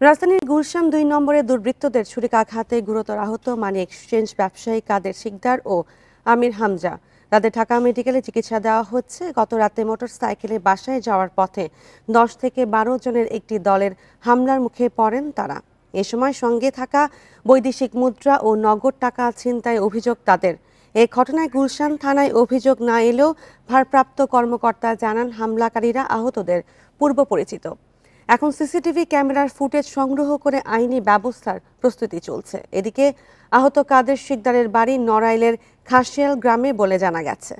রাজধানীর গুলশান দুই নম্বরে দুর্বৃত্তদের ছুরিকাঘাতে গুরুতর আহত মানি এক্সচেঞ্জ ব্যবসায়ী কাদের শিকদার ও আমির হামজা। তাদের ঢাকা মেডিকেলে চিকিৎসা দেওয়া হচ্ছে। গত রাতে মোটর সাইকেলে বাসায় যাওয়ার পথে দশ থেকে বারো জনের একটি দলের হামলার মুখে পড়েন তারা। এ সময় সঙ্গে থাকা বৈদেশিক মুদ্রা ও নগদ টাকা ছিনতাই অভিযোগ তাদের। এ ঘটনায় গুলশান থানায় অভিযোগ না এলেও ভারপ্রাপ্ত কর্মকর্তা জানান, হামলাকারীরা আহতদের পূর্ব পরিচিত। এখন সিসিটিভি ক্যামেরার ফুটেজ সংগ্রহ করে আইনি ব্যবস্থার প্রস্তুতি চলছে। এদিকে আহত কাদের শিকদারের বাড়ি নড়াইলের খাসিয়াল গ্রামে বলে জানা গেছে।